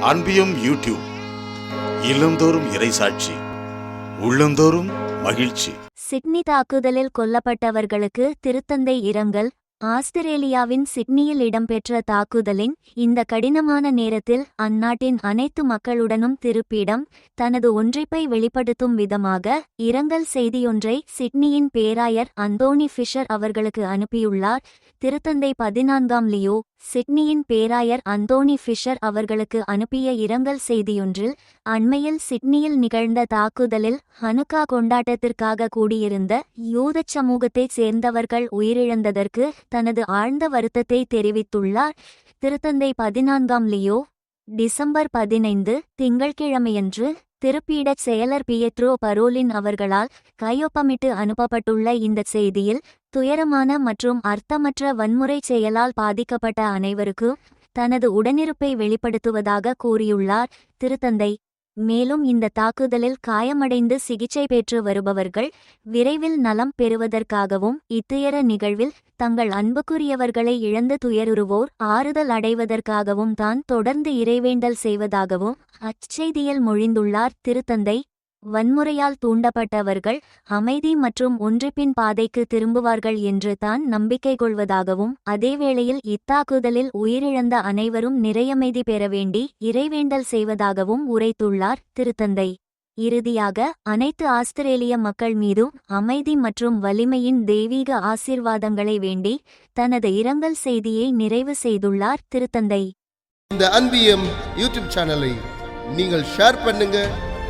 அன்பியும் YouTube. இல்லந்தோறும் இறைசாட்சி உள்ளந்தோறும் மகிழ்ச்சி. சிட்னி தாக்குதலில் கொல்லப்பட்டவர்களுக்கு திருத்தந்தை இரங்கல். ஆஸ்திரேலியாவின் சிட்னியில் இடம்பெற்ற தாக்குதலின் இந்த கடினமான நேரத்தில் அந்நாட்டின் அனைத்து மக்களுடனும் திருப்பிடம் தனது ஒன்றிப்பை வெளிப்படுத்தும் விதமாக இரங்கல் செய்தியொன்றை சிட்னியின் பேராயர் அந்தோனி ஃபிஷர் அவர்களுக்கு அனுப்பியுள்ளார். திருத்தந்தை பதினான்காம் லியோ சிட்னியின் பேராயர் அந்தோனி ஃபிஷர் அவர்களுக்கு அனுப்பிய இரங்கல் செய்தியொன்றில் அண்மையில் சிட்னியில் நிகழ்ந்த தாக்குதலில் ஹனுக்கா கொண்டாட்டத்திற்காக கூடியிருந்த யூதச் சமூகத்தைச் சேர்ந்தவர்கள் உயிரிழந்ததற்கு தனது ஆழ்ந்த வருத்தத்தை தெரிவித்துள்ளார். திருத்தந்தை பதினான்காம் லியோ டிசம்பர் பதினைந்து திங்கள்கிழமையன்று திருப்பீடச் செயலர் பியட்ரோ பரோலின் அவர்களால் கையொப்பமிட்டு அனுப்பப்பட்டுள்ள இந்த செய்தியில் துயரமான மற்றும் அர்த்தமற்ற வன்முறைச் செயலால் பாதிக்கப்பட்ட அனைவருக்கும் தனது உடனிருப்பை வெளிப்படுத்துவதாக கூறியுள்ளார். திருத்தந்தை மேலும் இந்த தாக்குதலில் காயமடைந்து சிகிச்சை பெற்று வருபவர்கள் விரைவில் நலம் பெறுவதற்காகவும் இத்துயர நிகழ்வில் தங்கள் அன்புக்குரியவர்களை இழந்து துயருருவோர் ஆறுதல் அடைவதற்காகவும் தான் தொடர்ந்து இறைவேண்டல் செய்வதாகவும் அச்செய்தியில் மொழிந்துள்ளார். திருத்தந்தை வன்முறையால் தூண்டப்பட்டவர்கள் அமைதி மற்றும் ஒன்றிப்பின் பாதைக்கு திரும்புவார்கள் என்று தான் நம்பிக்கை கொள்வதாகவும் அதேவேளையில் இத்தாக்குதலில் உயிரிழந்த அனைவரும் நிறையமைதி பெற வேண்டி இறைவேண்டல் செய்வதாகவும் உரைத்துள்ளார் திருத்தந்தை. இறுதியாக அனைத்து ஆஸ்திரேலிய மக்கள் மீதும் அமைதி மற்றும் வலிமையின் தெய்வீக ஆசீர்வாதங்களை வேண்டி தனது இரங்கல் செய்தியை நிறைவு செய்துள்ளார் திருத்தந்தை. இந்த அன்பியம் யூடியூப் சேனலை நீங்கள் ஷேர் பண்ணுங்க